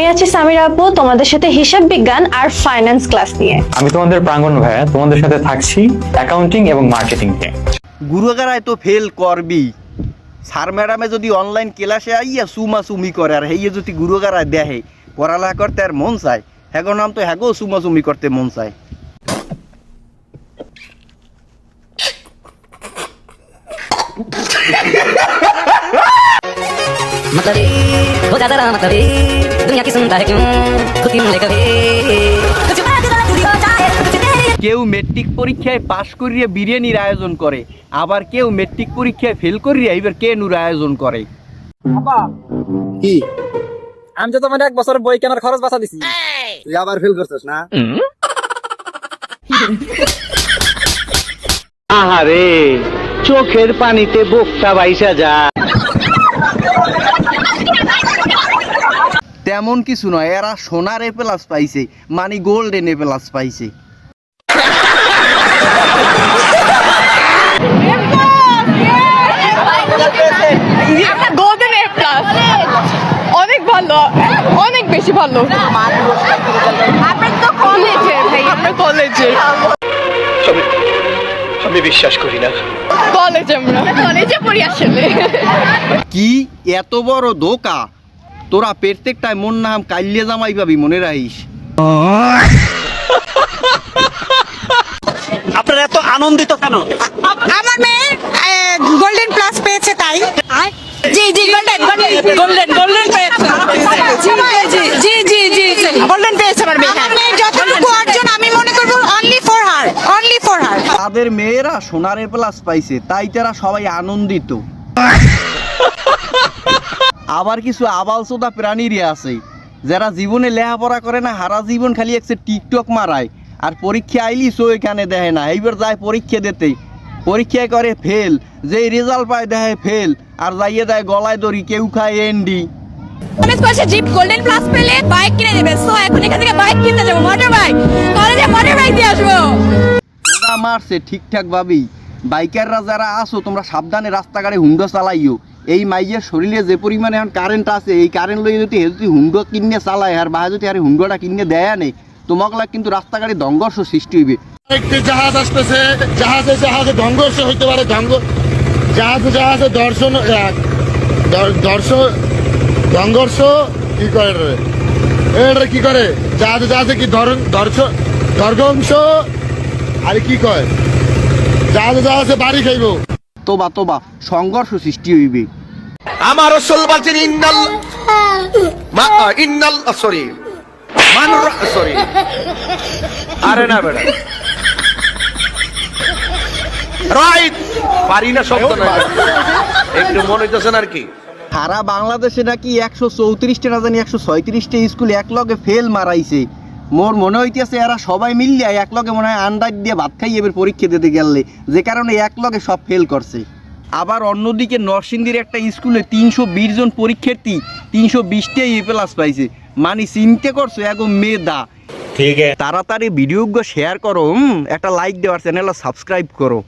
আমি আছি সামিরা আপু তোমাদের সাথে হিসাব বিজ্ঞান আর ফাইন্যান্স ক্লাস নিয়ে। আমি তোমাদের প্রাঙ্গণ ভাইয়া তোমাদের সাথে থাকছি অ্যাকাউন্টিং এবং মার্কেটিং নিয়ে। গুরুগারায় তো ফেল করবি। স্যার ম্যাডামে যদি অনলাইন ক্লাসে আইয়া সুমা সুমি করে আর হেয়ে যদি গুরুগারায় দেহে পড়ালেখা করতে আর মন চায় হ্যাগো নাম তো হ্যাগো সুমা সুমি করতে মন চায়। मतलब हो जाता रहा मतलब दुनिया की सुनता है क्यों खुद ही मुझे कभी कुछ बात ना पूरी हो जाए कुछ देर কেউ মেট্রিক পরীক্ষায় পাশ করিয়ে বিরিয়ানির আয়োজন করে আবার কেউ মেট্রিক পরীক্ষায় ফেল করিয়া এবার কেনুর আয়োজন করে কি আমি তো তোমার এক বছর বই কেনার খরচ বাঁচা দিছি তুই আবার ফেল করছিস না আহারে চোখের পানিতে বুকটা বাইসা যায় তেমন কিছু নয় এরা সোনার এ প্লাস পাইছে মানে গোল্ডেন এ প্লাস পাইছে। গোল্ডেন এ প্লাস অনেক ভালো অনেক বেশি ভালো। আপনার তো কলেজে ভাই। কলেজে আমি বিশ্বাস করি না। কলেজে আমরা। কলেজে পড়ি আসলে। কি এত বড় ধোকা? তোরা প্রত্যেকটায় মন নাম কাইলে জামাই পাবি মনে রাখিস। আপনারা এত আনন্দিত কেন? আমার মেয়ে গোল্ডেন প্লাস পেয়েছে তাই। জি জি গোল্ডেন গোল্ডেন গোল্ডেন পেয়েছে জি জি জি জি গোল্ডেন পেয়েছে আমার মেয়ে আমার মেয়ের যতটুকু অর্জন আমি মনে করব only for her only for her তাদের মেয়েরা সোনার প্লাস পাইছে, তাই তারা সবাই আনন্দিত। আবার কিছু আবাল সোদা প্রাণীরই আছে, যারা জীবনে লেখাপড়া করে না হারা জীবন খালি একসে টিকটক মারায়, আর পরীক্ষা আইলি সো এখানে দেয় না, এইবার যায় পরীক্ষা দিতে। পরীক্ষায় করে ফেল, যেই রেজাল্ট পায় দেয় ফেল, আর যাইয়ে দেয় গলায় দড়ি, কেউ খায় এন্ডি। কলেজ পাশে জিপ গোল্ডেন প্লাস পেলে বাইক কিনে দেবে সো এখন এখান থেকে বাইক কিনতে যাব মোটর বাইক কলেজে মোটর বাইক দিয়ে আসব। মারছে ঠিকঠাক ভাবেই বাইকাররা যারা আসো, তোমরা সাবধানে রাস্তাঘাটে হুন্ডো চালাইও। এই মাইয়ের শরীরে যে পরিমাণে এখন কারেন্ট আছে, এই কারেন্ট লইয়ে যদি যদি হুন্ডো কিনে চালায়, আর বা যদি আর হুন্ডোটা কিনে দেয় নেই তোমাগুলা কিন্তু রাস্তাঘাটে দঙ্গর্ষ সৃষ্টি হইবে। একটি জাহাজ আসতেছে, জাহাজে জাহাজে হইতে পারে জাহাজে জাহাজে দর্শন দর্শন কি করে এটা কি করে? জাহাজে জাহাজে কি ধর দর্শন দর্ঘংস? আর কি কয়? বাড়ি খাইব। তোবা তোবা সংঘর্ষ সৃষ্টি হইবে। আমার রসুল বলছেন ইন্নাল ইন্নাল সরি মানুর সরি। আরে না বেটা। রাইট পারি না শব্দ না একটু মনে হইতেছেন আর কি। সারা বাংলাদেশে নাকি একশো চৌত্রিশটা না জানি একশো ছয়ত্রিশটা স্কুল এক লগে ফেল মারাইছে। মোর মনে হইতেছে এরা সবাই মিললে এক লগে মনে হয় আন্দাজ দিয়ে ভাত খাই এবার পরীক্ষা দিতে গেলে। যে কারণে এক লগে সব ফেল করছে। আবার অন্যদিকে নরসিংদীর একটা স্কুলে তিনশো বিশ জন পরীক্ষার্থী তিনশো বিশটাই এ প্লাস পাইছে। মানে চিনতে করছ এগো মেদা ঠিক তাড়াতাড়ি ভিডিওগুলো শেয়ার করো হুম, একটা লাইক দেওয়ার চ্যানেলটা সাবস্ক্রাইব করো।